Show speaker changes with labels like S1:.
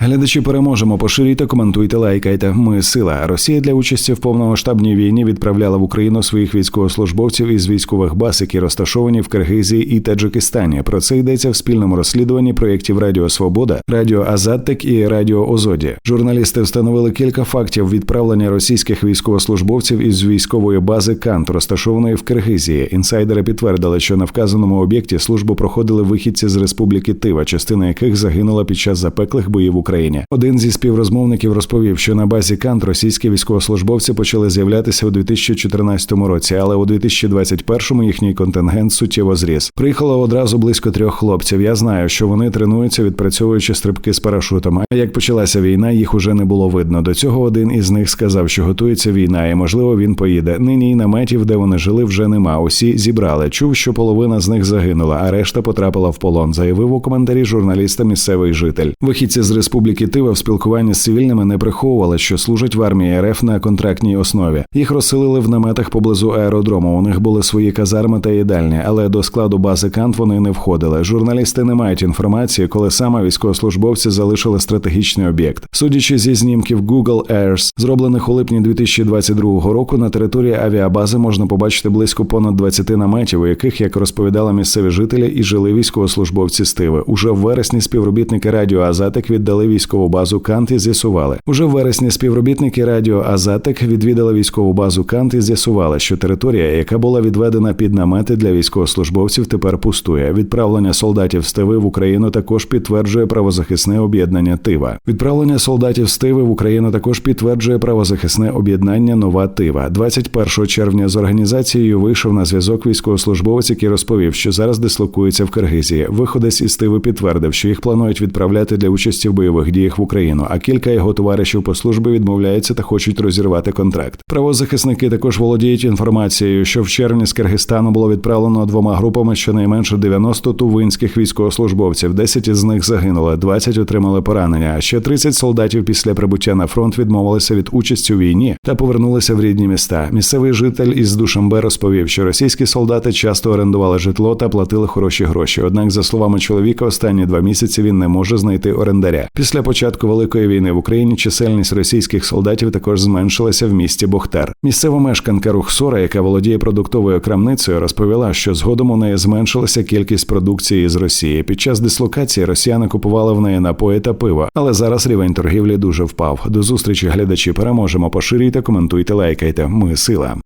S1: Глядачі переможемо. Поширюйте, коментуйте, лайкайте. Ми сила. Росія для участі в повномасштабній війні відправляла в Україну своїх військовослужбовців із військових баз, які розташовані в Киргизії і Таджикистані. Про це йдеться в спільному розслідуванні проєктів Радіо Свобода, Радіо Азаттик і Радіо Озоді. Журналісти встановили кілька фактів відправлення російських військовослужбовців із військової бази Кант, розташованої в Киргизії. Інсайдери підтвердили, що на вказаному об'єкті службу проходили вихідці з республіки Тива, частина яких загинула під час запеклих боїв в Україні. Один зі співрозмовників розповів, що на базі Кант російські військовослужбовці почали з'являтися у 2014 році, але у 2021 їхній контингент суттєво зріс. Приїхало одразу близько трьох хлопців. Я знаю, що вони тренуються, відпрацьовуючи стрибки з парашутом. А як почалася війна, їх уже не було видно. До цього один із них сказав, що готується війна, і можливо він поїде. Нині й наметів, де вони жили, вже нема. Усі зібрали. Чув, що половина з них загинула, а решта потрапила в полон. Заявив у коментарі журналіста місцевий житель. Вихідці з республіки Тива в спілкуванні з цивільними не приховували, що служать в армії РФ на контрактній основі. Їх розселили в наметах поблизу аеродрому. У них були свої казарми та їдальні, але до складу бази Кант вони не входили. Журналісти не мають інформації, коли саме військовослужбовці залишили стратегічний об'єкт. Судячи зі знімків Google Earth, зроблених у липні 2022 року, на території авіабази можна побачити близько понад 20 наметів, у яких, як розповідали місцеві жителі, і жили військовослужбовці з Тиви. Уже в вересні співробітники радіо Азатик віддали військову базу Кант і з'ясували. Уже в вересні співробітники радіо Азатик відвідали військову базу Кант і з'ясували, що територія, яка була відведена під намети для військовослужбовців, тепер пустує. Відправлення солдатів з Тиви в Україну також підтверджує правозахисне об'єднання Тива. Відправлення солдатів з Тиви в Україну також підтверджує правозахисне об'єднання Нова Тива. 21 червня з організацією вийшов на зв'язок військовослужбовець, який розповів, що зараз дислокується в Киргизії. Виходець із Тиви підтвердив, що їх планують відправляти для участі в бойових діях в Україну. А кілька його товаришів по службі відмовляються та хочуть розірвати контракт. Правозахисники також володіють інформацією, що в червні з Киргизстану було відправлено двома групами щонайменше 90 тувинських військовослужбовців. 10 із них загинули, 20 отримали поранення. А ще 30 солдатів після прибуття на фронт відмовилися від участі у війні та повернулися в рідні міста. Місцевий житель із Душамбе розповів, що російські солдати часто орендували житло та платили хороші гроші. Однак, за словами чоловіка, останні два місяці він не може знайти орендаря. Після початку великої війни в Україні чисельність російських солдатів також зменшилася в місті Бохтар. Місцева мешканка Рухсора, яка володіє продуктовою крамницею, розповіла, що згодом у неї зменшилася кількість продукції з Росії. Під час дислокації росіяни купували в неї напої та пиво, але зараз рівень торгівлі дуже впав. До зустрічі глядачі переможемо. Поширюйте, коментуйте, лайкайте. Ми сила.